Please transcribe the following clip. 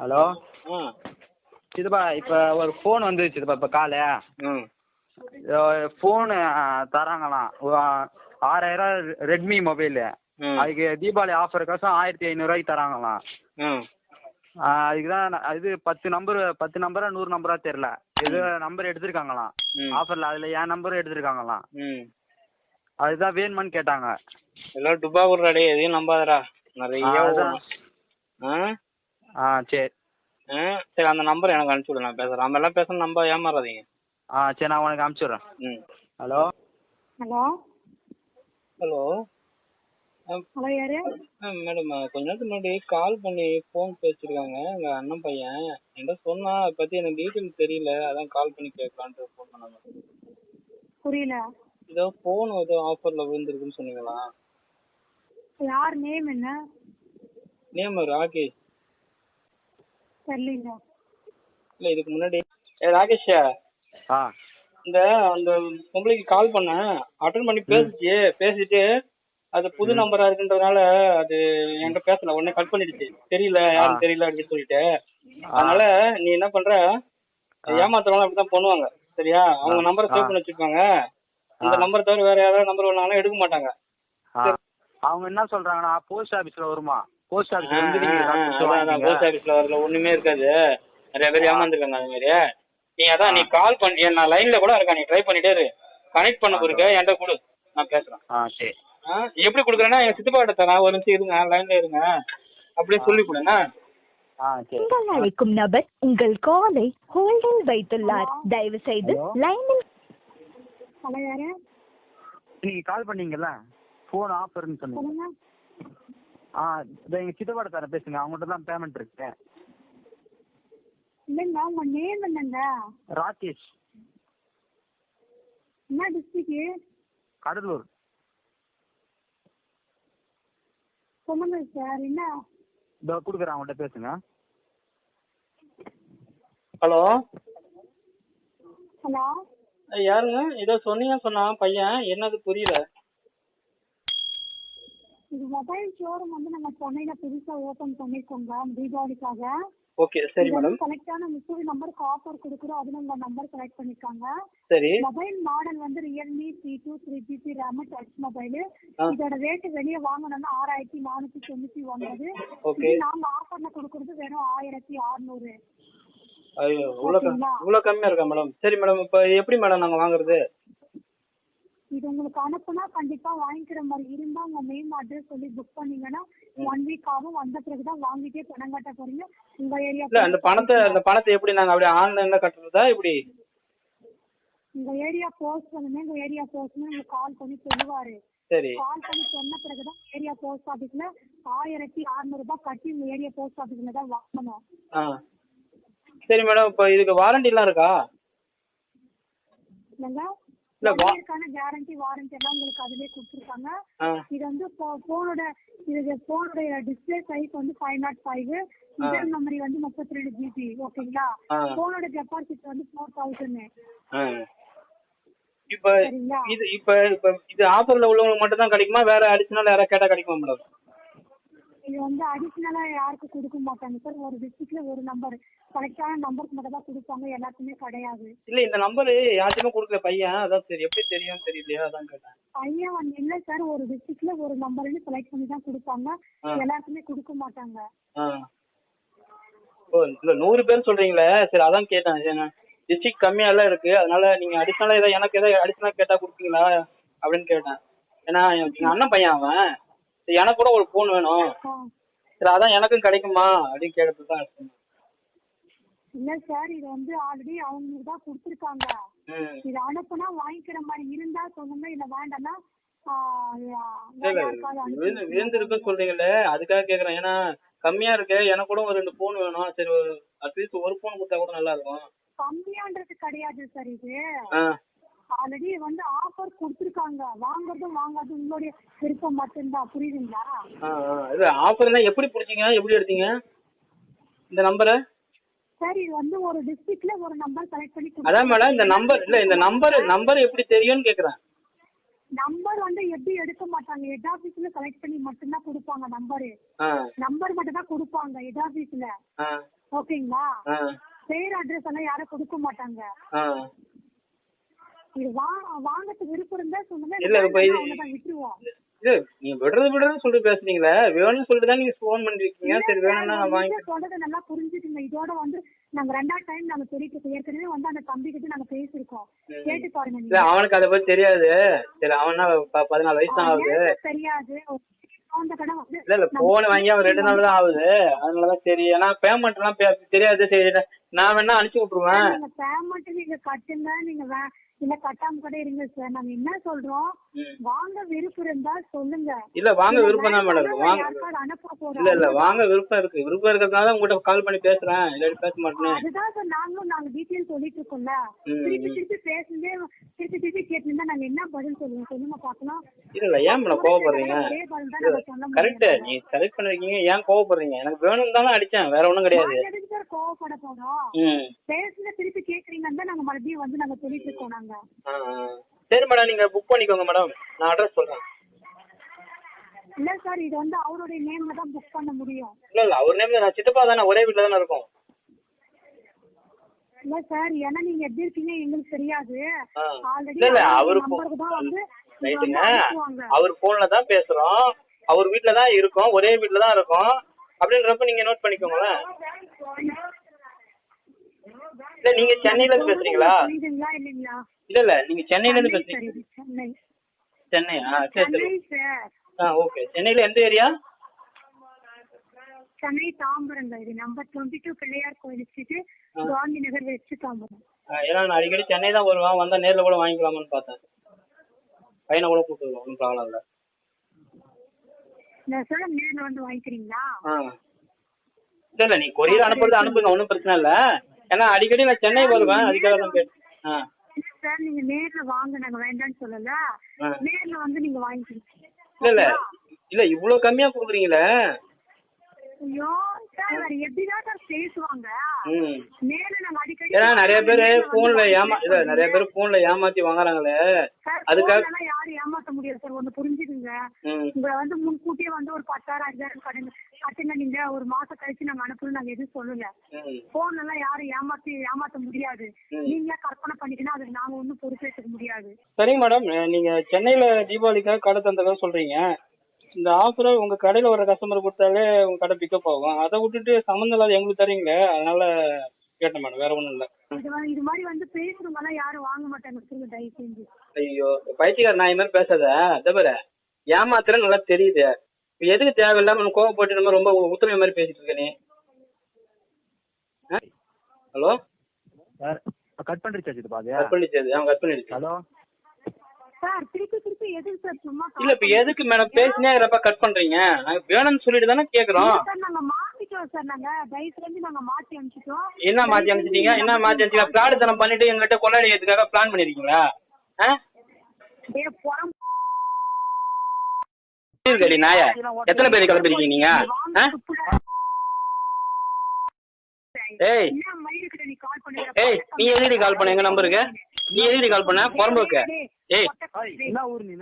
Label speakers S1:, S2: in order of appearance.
S1: Hello?
S2: ஆ
S1: சித்தப்பா இப்போ ஒரு ஃபோன் வந்துச்சு சித்தப்பா இப்போ காலு.
S2: ம்.
S1: ஃபோனு தராங்களாம் ஒரு ஆறாயிரம் ரெட்மி மொபைலு. அதுக்கு தீபாவளி ஆஃபருக்கோசம் ஆயிரத்தி ஐநூறுரூவாய்க்கு தராங்களாம்
S2: ம்.
S1: ஆ, அதுக்கு தான் நான் இது பத்து நம்பர் பத்து நம்பரா நூறு நம்பரா தெரில இது நம்பர் எடுத்திருக்காங்களாம். ஆஃபரில் அதில் என் நம்பரும் எடுத்திருக்காங்களாம்.
S2: ம்.
S1: அதுதான் வேணுமான்னு கேட்டாங்க.
S2: எல்லாம் டுபா விட்றாடே எதையும் நம்பாதடா. நிறைய
S1: ஆ.
S2: ஆ
S1: சரி.
S2: ஆ சரி அந்த நம்பர் எனக்கு அனுப்பிச்சி விடு நான் பேசுகிறேன் நம்ம எல்லாம் பேசணும் நம்ப ஏமாறாதீங்க.
S1: ஆ சரி நான் உனக்கு அனுப்பிச்சி விட்றேன்.
S2: ம்.
S1: ஹலோ?
S3: ஹலோ?
S2: ஹலோ?
S3: ஹலோ யாரு?
S2: மேடம் கொஞ்ச நேரத்துக்கு முன்னாடி கால் பண்ணி ஃபோன் பேசியிருக்காங்க எங்கள் அண்ணன் பையன். என்கிட்ட சொன்னான் அதை பற்றி எனக்கு டீட்டெயில் தெரியல அதான் கால் பண்ணி கேட்கலான்ட்டு ஃபோன் பண்ணாங்க
S3: புரியல.
S2: ஏதோ ஃபோன் ஏதோ ஆஃபரில் விழுந்திருக்குன்னு சொன்னீங்களா?
S3: யார் நேம் என்ன?
S2: நேம் ராகேஷ்.
S3: தெரியலீங்க.
S2: இல்லை இதுக்கு முன்னாடி. ஏ ராகேஷா.
S1: ஆ.
S2: இந்த அந்த பொம்பளைக்கு கால் பண்ணேன். அட்டன் பண்ணி பேசிச்சு. பேசிட்டு அது புது நம்பரா இருக்குன்றதுனால அது என்கிட்ட பேசல. உடனே கட் பண்ணிடுச்சு. தெரியல யாரும். தெரியல அப்படின்னு சொல்லிட்டு. அதனால நீ என்ன பண்ற? ஏமாத்துறவங்க அப்படிதான் பண்ணுவாங்க. சரியா? அவங்க. நம்பரை சேவ். பண்ணி வச்சிருப்பாங்க. அந்த. நம்பரை தவிர வேற யாராவது நம்பர் வந்தாங்கன்னா எடுக்க மாட்டாங்க.
S1: அவங்க என்ன சொல்றாங்கன்னா போஸ்ட் ஆஃபீஸில் வருமா? போஸ்ட்
S2: ஆ,
S1: ஆஃபீஸில் வந்து
S2: அதான், போஸ்ட். ஆபீஸ்ல வரல ஒண்ணுமே இருக்காது. நிறைய பேர் ஏமாந்துருக்காங்க அது மாதிரி. நீ அதான் நீ கால் பண்ணி நான் லைன்ல கூட இருக்கேன் நீ ட்ரை பண்ணிட்டே இரு. கனெக்ட் பண்ண பிறகு என்கிட்ட கொடு. நான் பேசுறேன்.
S1: ஆ சரி.
S2: ஆ, எப்படி கொடுக்குறேன்னா எங்க சித்தப்பா கிட்ட தரேன் ஒரு நிமிஷம் இருங்க லைன்ல இருங்க. அப்படியே சொல்லி கொடுங்க
S1: ஆ சரி.
S4: நீங்கள் அழைக்கும் நபர் உங்கள் காலை ஹோல்டில் வைத்துள்ளார். தயவு செய்து? லைனில்
S1: நீங்கள் கால் பண்ணீங்கல்ல? ஃபோன் ஆஃபர்னு சொன்னீங்க.
S3: சொல்லுங்க.
S1: ஆ இதோ எங்கள் சித்தப்பாட்ட தரேன் பேசுங்க. அவங்ககிட்ட தான் பேமெண்ட் இருக்கு.
S3: இல்லைங்க உங்க நேம் என்னங்க?
S1: ராகேஷ்.
S3: என்ன டிஸ்ட்ரிக்ட்
S1: கடலூர்.
S3: சொல்லுங்க சார் என்ன?
S1: இதோ கொடுக்குறேன் அவங்கள்ட்ட பேசுங்க.
S2: ஹலோ?
S3: ஹலோ?
S2: யாருங்க? ஏதோ சொன்னீங்க சொன்னா பையன். என்னது புரியல.
S3: மொபைல் ஷோரூம் வந்து நம்ம சென்னையில புதுசா ஓபன் பண்ணிருக்கோங்க தீபாவளிக்காக.
S2: ஓகே சரி மேடம்
S3: கலெக்டான முப்பது நம்பருக்கு ஆஃபர் கொடுக்குறோம் அதுல உங்க நம்பர் செலக்ட் பண்ணிருக்காங்க.
S2: சரி.
S3: மொபைல் மாடல் வந்து Realme C two three GB RAM touch mobile. இதோட ரேட் வெளியே வாங்கணும்னா ஆறாயிரத்தி நானூத்தி தொண்ணூத்தி ஒன்பது. நாங்க ஆஃபர்ல கொடுக்கறது வெறும் ஆயிரத்தி அறுநூறு.
S2: ஐயோ இவ்வளோ கம்
S3: ஓகேங்களா?
S2: இவ்வளோ கம்மியா இருக்கா மேடம் சரி மேடம் இப்போ எப்படி மேடம் நாங்க வாங்குறது?
S3: இது உங்களுக்கு அனுப்புனா கண்டிப்பா வாங்கிக்கிற மாதிரி இருந்தா உங்க மெயின் அட்ரஸ் சொல்லி புக் பண்ணீங்கன்னா ஒன் வீக் ஆகும். வந்த பிறகுதான் வாங்கிட்டே பணம் கட்ட போறீங்க. உங்க ஏரியா
S2: இல்ல அந்த பணத்தை அந்த பணத்தை எப்படி நாங்க அப்படியே ஆன்லைன்ல கட்டுறதா இப்படி
S3: உங்க ஏரியா போஸ்ட் பண்ணுங்க. உங்க ஏரியா போஸ்ட் உங்களுக்கு கால் பண்ணி சொல்லுவாரு.
S2: சரி.
S3: கால் பண்ணி சொன்ன பிறகுதான் ஏரியா போஸ்ட் ஆபீஸ்ல ஆயிரத்தி அறுநூறு ரூபாய் கட்டி உங்க ஏரியா போஸ்ட் ஆபீஸ்ல தான் வாங்கணும்.
S2: சரி மேடம் இப்போ இதுக்கு வாரண்டிலாம் இருக்கா?
S3: இல்லைங்க
S2: இல்ல,
S3: கேரண்டி வாரண்டி எல்லாம் உங்களுக்கு அதுலயே கொடுத்துருக்காங்க. இது வந்து போனோட இது போனோட டிஸ்பிளே சைஸ் வந்து ஃபைவ் நாட் ஃபைவ் இன்டர் மெமரி வந்து முப்பத்தி ரெண்டு ஜிபி ஓகேங்களா. போனோட கெப்பாசிட்டி வந்து ஃபோர் தௌசண்ட்
S2: இப்போ? இது இப்போ இப்போ இது ஆஃபர்ல உள்ளவங்களுக்கு மட்டும் தான் கிடைக்குமா? வேற அடிஷனல் யாராவது கேட்டா கிடைக்குமா மேடம்
S3: இது வந்து அடிஷ்னலா யாருக்கும் கொடுக்க மாட்டாங்க சார் ஒரு டிஸ்ட்ரிக்ட்ல ஒரு நம்பர் கரெக்டான நம்பருக்கு மட்டும் தான் கொடுப்பாங்க. எல்லாத்துக்குமே கிடையாது.
S2: இல்ல இந்த நம்பர் யார்ட்டுமே கொடுக்கல பையன். அதான் சரி எப்படி தெரியும் தெரியலையா? அதான் கேட்டேன்.
S3: பையன் வந்து இல்ல சார் ஒரு டிஸ்ட்ரிக்ட்ல ஒரு நம்பர்னு செலக்ட் பண்ணி தான் கொடுப்பாங்க. எல்லாருக்குமே கொடுக்க மாட்டாங்க.
S2: ஓ இல்ல நூறு பேர் சொல்றீங்களே? சரி அதான் கேட்டேன். டிஸ்ட்ரிக்ட் கம்மியா எல்லாம் இருக்கு. அதனால நீங்க அடிஷனலா ஏதாவது எனக்கு ஏதாவது அடிஷனலா கேட்டா கொடுப்பீங்களா? அப்படின்னு கேட்டேன். ஏன்னா எங்க அண்ணன் பையன் அவன். எனக்கு கூட ஒரு ஃபோன் வேணும். சரி அதான் எனக்கும் கிடைக்குமா? அப்படின்னு கேட்டது தான்.
S3: இல்ல சார் இது வந்து ஆல்ரெடி அவங்களுக்கு தான் கொடுத்துருக்காங்க. இது அனுப்புனா வாங்கிக்கிற மாதிரி இருந்தா சொல்லுங்க இல்ல வேண்டாம்னா ஆ,
S2: இல்ல
S3: வேற
S2: இல்ல
S3: யாருக்காவது அனுப்பி
S2: விழுந்து
S3: விட்டுருங்க.
S2: விழுந்திருக்குன்னு சொல்றீங்களே அதுக்காக கேக்குறேன். ஏன்னா கம்மியா இருக்கு எனக்கு கூட ஒரு ரெண்டு ஃபோன் வேணும். சரி அட்லீஸ்ட் ஒரு ஃபோன் கொடுத்தா கூட நல்லா இருக்கும்.
S3: கம்மியான்றது கிடையாது சார் இது. ஆல்ரெடி வந்து ஆஃபர் கொடுத்துருக்காங்க. வாங்குறதும் வாங்காததும் உங்களுடைய விருப்பம் மட்டும்தான் புரியுதுங்களா?
S2: ஆ ஆ. இது ஆஃபர்னா எப்படி பிடிச்சீங்க? எப்படி எடுத்தீங்க? இந்த நம்பரை
S3: சார் இது வந்து ஒரு டிஸ்ட்ரிக்ட்ல ஒரு நம்பர் செலக்ட் பண்ணி
S2: அதான் மேடம் இந்த நம்பர் இல்ல இந்த நம்பர் நம்பர் எப்படி தெரியும்னு கேக்குறேன்.
S3: நம்பர் வந்து எப்படி எடுக்க மாட்டாங்க? ஹெட் ஆபீஸ்ல செலக்ட் பண்ணி மட்டும்தான் கொடுப்பாங்க நம்பரு நம்பர் மட்டும் தான் கொடுப்பாங்க ஹெட் ஆபீஸ்ல ஓகேங்களா பேர் அட்ரஸ் எல்லாம் யாரும் கொடுக்க மாட்டாங்க. இது வாங்கறதுக்கு விருப்பம் இருந்தா சொல்லுங்க
S2: இல்ல, இப்ப
S3: விட்டுருவோம்.
S2: இது நீங்க விடுறது விடுறதுன்னு சொல்லிட்டு பேசுறீங்களே வேணும்னு சொல்லிட்டு தான் நீங்க ஃபோன் பண்ணிருக்கீங்க. சரி வேணும்னா நான் வாங்கி
S3: சொல்றதை நல்லா புரிஞ்சுக்குங்க. இதோட வந்து நாங்க ரெண்டாவது டைம் நாங்க இருக்கோம் ஏற்கனவே வந்து அந்த தம்பி கிட்ட நாங்க பேசியிருக்கோம். கேட்டு பாருங்க
S2: இல்ல அவனுக்கு அதை பத்தி தெரியாது. சரி அவனா பதினாலு வயசு தான் ஆகுது.
S3: தெரியாது.
S2: இல்ல இல்ல போன் வாங்கி அவன் ரெண்டு நாள் தான் ஆகுது. அதனாலதான் சரி ஏன்னா பேமெண்ட் எல்லாம் தெரியாது. சரி நான் வேணா அனுப்பிச்சு விட்டுருவேன்.
S3: நீங்க பேமெண்ட் நீங்க கட்டுங்க. நீங்க இல்ல கட்டாம கூட இருங்க சார். நாங்க என்ன சொல்றோம். வாங்க விருப்பம் இருந்தா சொல்லுங்க.
S2: இல்ல வாங்க விருப்பம் தான் மேடம். வாங்க
S3: அனுப்ப
S2: இல்ல இல்ல வாங்க விருப்பம் இருக்கு. விருப்பம் இருக்கிறதுனால உங்ககிட்ட கால் பண்ணி பேசுறேன். இல்லாட்டி பேச மாட்டேன்னு.
S3: அதுதான் சார் நாங்களும் நாங்க டீட்டெயில் சொல்லிட்டு இருக்கோம்ல. திருப்பி. திருப்பி பேசுனதே திருப்பி திருப்பி கேட்டுருந்தா நாங்க என்ன பதில் சொல்லுவோம் சொல்லுங்க பாக்கலாம்.
S2: இல்ல இல்ல ஏன் மேடம் கோவப்படுறீங்க? கரெக்ட் நீ செலக்ட் பண்ணிருக்கீங்க. ஏன் கோவப்படுறீங்க? எனக்கு வேணும் தானே அடிச்சேன். வேற ஒண்ணும் கிடையாது.
S3: கோவப்பட போறோம்?
S2: ம்.
S3: பேசுன திருப்பி கேக்குறீங்கன்னு தான் நாங்க மறுபடியும் வந்து நாங்க சொல்லிட்டு இருக்கோம் நாங்க.
S2: சரி மேடம் நீங்க புக் பண்ணிக்கோங்க மேடம். நான் அட்ரஸ் சொல்றேன்.
S3: இல்ல சார் இது வந்து அவருடைய நேம்ல தான் புக் பண்ண முடியும்.
S2: இல்ல இல்ல அவர் நேம் நான் சித்தப்பா தானே ஒரே வீட்டுல தானே இருக்கோம்.
S3: இல்ல சார் ஏன்னா நீங்க எப்படி இருக்கீங்க எங்களுக்கு தெரியாது. ஆல்ரெடி
S2: இல்ல இல்ல அவரு
S3: வந்து
S2: ரைட்டுங்க அவர் போன்ல தான் பேசுறோம். அவர் வீட்ல தான் இருக்கோம் ஒரே வீட்ல தான் இருக்கோம். அப்படின்றப்ப நீங்க நோட் பண்ணிக்கோங்களேன். இல்ல நீங்க சென்னையில இருந்து பேசுறீங்களா? இல்ல இல்ல நீங்க சென்னையில இருந்து பேசுறீங்க. சென்னையா? சரி சரி. Ah okay. சென்னையில எந்த ஏரியா?
S3: சென்னை தாம்பரங்க இது. Number twenty two Pillaiyar Koil street Gandhi Nagar west Tambaram.
S2: ஏன்னா நான் அடிக்கடி சென்னை தான் வருவேன். வந்தா நேர்ல கூட வாங்கிக்கலாமான்னு பார்த்தேன். பையனை கூட கூப்பிட்டு வருவோம். ஒன்றும் ப்ராப்ளம் இல்லை.
S3: நான் சொல்ல நேர்ல வந்து வாங்கிக்கிறீங்களா?
S2: இல்ல இல்ல நீ கொரியர் அனுப்புறது அனுப்புங்க. ஒன்றும் பிரச்சனை இல்லை. ஏன்னா அடிக்கடி நான் சென்னை வருவேன் அதுக்காக தான் கேட்டேன் ஆ.
S3: சார். நீங்க நேர்ல வாங்க நாங்க வேண்டாம்னு சொல்லல. நேர்ல வந்து நீங்க வாங்கிக்கிறீங்க
S2: இல்ல இல்ல. இல்ல இவ்வளவு கம்மியா கொடுக்குறீங்களே. ஏன்னா நிறைய பேர் போன்ல ஏமா இல்ல. நிறைய பேர் போன்ல ஏமாத்தி வாங்குறாங்களே.
S3: சார்,
S2: அதுக்காக-
S3: யாரும் ஏமாத்த முடியாது சார். ஒண்ணு புரிஞ்சுக்குங்க. உங்களை வந்து முன்கூட்டியே வந்து ஒரு பத்தாயிரம் அஞ்சாயிரம் கட்டுங்க கட்டுங்க நீங்க ஒரு மாசம் கழிச்சு நாங்க அனுப்பணும் நாங்க எதுவும் சொல்லல.
S2: ம்.
S3: போன் எல்லாம் யாரும் ஏமாத்தி ஏமாத்த முடியாது. நீங்களே கற்பனை பண்ணிக்கணும் அதுக்கு நாங்க ஒண்ணும் பொறுப்பேற்றுக்க முடியாது.
S2: சரிங்க மேடம். நீங்க சென்னையில தீபாவளிக்காக கடை தந்ததாக சொல்றீங்க. இந்த ஆஃபரை உங்க கடையில வர கஸ்டமர் கொடுத்தாலே உங்க கடை பிக்கப் ஆகும். அதை விட்டுட்டு சம்மந்தம் இல்லாத எங்களுக்கு தரீங்களே? அதனால கேட்டேன் மேடம் வேற ஒண்ணும் இல்ல.
S3: இது இது மாதிரி வந்து பேசுறவங்க எல்லாம் யாரும் வாங்க மாட்டாங்க. சொல்லுங்க தயவு செஞ்சு.
S2: ஐயோ பைத்தியக்கார நான் இது மாதிரி பேசாத. அதே பாரு ஏமாத்துறேன்னு நல்லா தெரியுது. இப்ப எதுக்கு தேவையில்லாம நம்ம கோவப்பட்டு நம்ம ரொம்ப உத்தரவு மாதிரி பேசிட்டு இருக்க நீ? ஹலோ?
S1: சார் கட் பண்ணிருச்சா சித்தப்பா அது
S2: கட் பண்ணிச்சது அவன் கட் பண்ணிடுச்சு
S1: ஹலோ?
S3: சார் திருப்பி திருப்பி எதுக்கு சார் சும்மா
S2: இல்ல இப்ப எதுக்கு மேடம் பேசினே இருக்கிறப்ப கட் பண்றீங்க? நாங்க வேணும்னு சொல்லிட்டு தானே கேக்குறோம்.
S3: சார் நாங்க மாத்திட்டோம் சார் நாங்க தயவு செஞ்சு நாங்க மாத்தி அனுப்பிச்சிட்டோம்.
S2: என்ன மாத்தி அனுப்பிச்சிட்டீங்க? என்ன மாத்தி அனுப்பிச்சீங்க பிளாட் தனம் பண்ணிட்டு எங்கிட்ட கொள்ளையடிக்கிறதுக்காக பிளான் பண்ணிருக்கீங்களா? நாய? எத்தனை பேர் கிளம்பிருக்கீங்க நீங்க? ஏய். ஏய் நீ எதுடி கால் பண்ண? எங்க நம்பருக்கு நீ எதுடி கால் பண்ண? புறம்போக்கு. ஏய்
S1: என்ன ஊர் நீ